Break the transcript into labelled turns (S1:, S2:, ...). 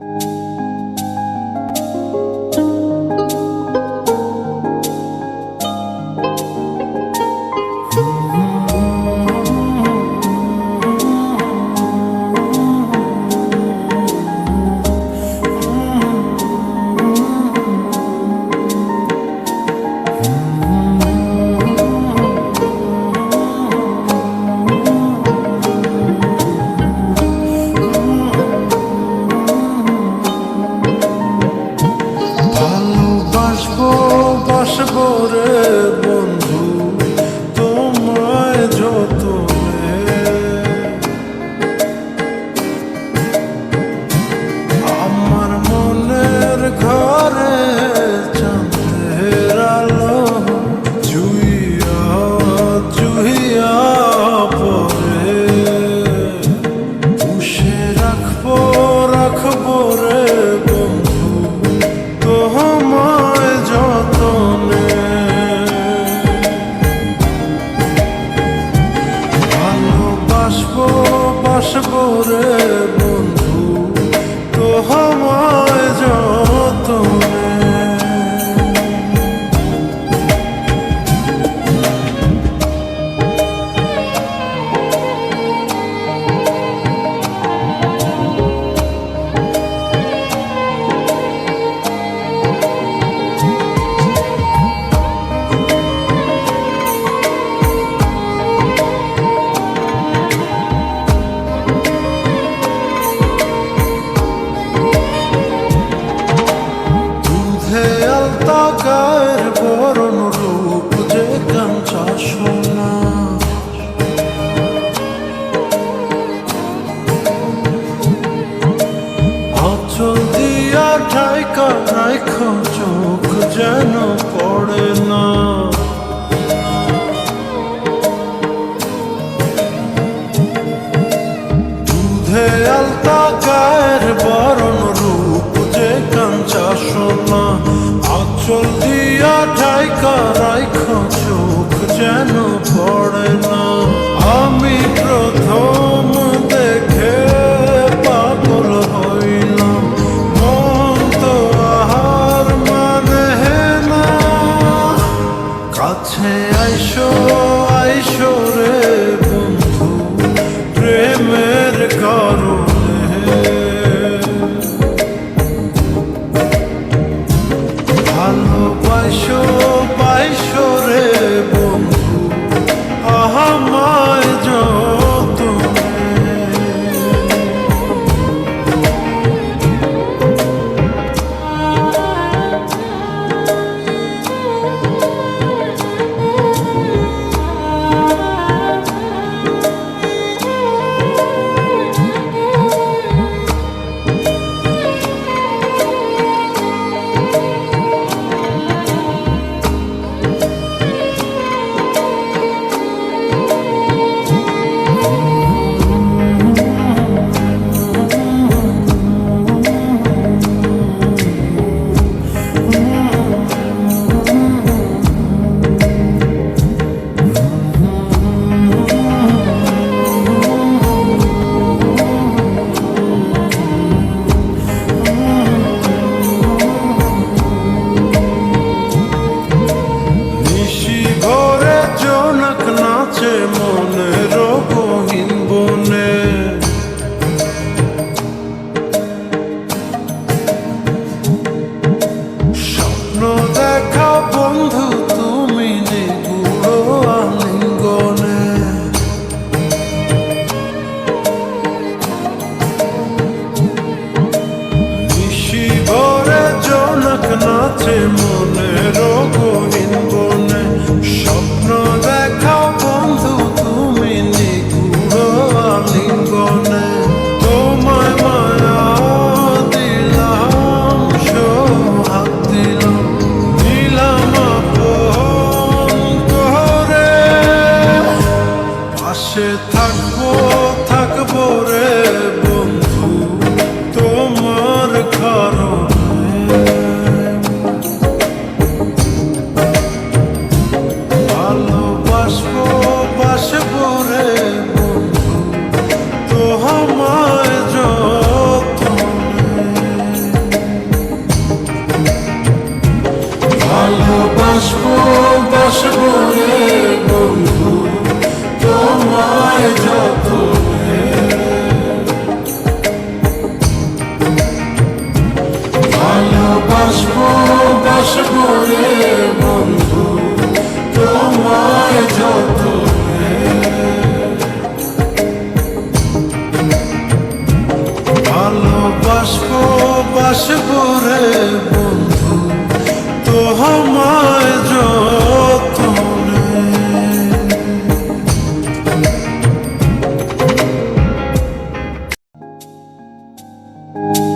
S1: Thank you. home on. তার বরণ রূপ যে কাঞ্চা সোনা, আচল দিয়া ঠাইকা রাইখ চোখ যেন পড়ে না। আমি আছে মনের গোবিন্দ স্বপ্ন দেখাও বন্ধু, তুমি নিগুড় আলিঙ্গনে। তোমায় মায়া দিলাম, সোহাগ দিলাম দিলাম করে পাশে থাকব থাকব রে ভালোবাসবো রে বন্ধু তোমায় যত ভালোবাসবো বাসবো রে বন্ধু। তোমায় যত ভালোবাসবো Thank you.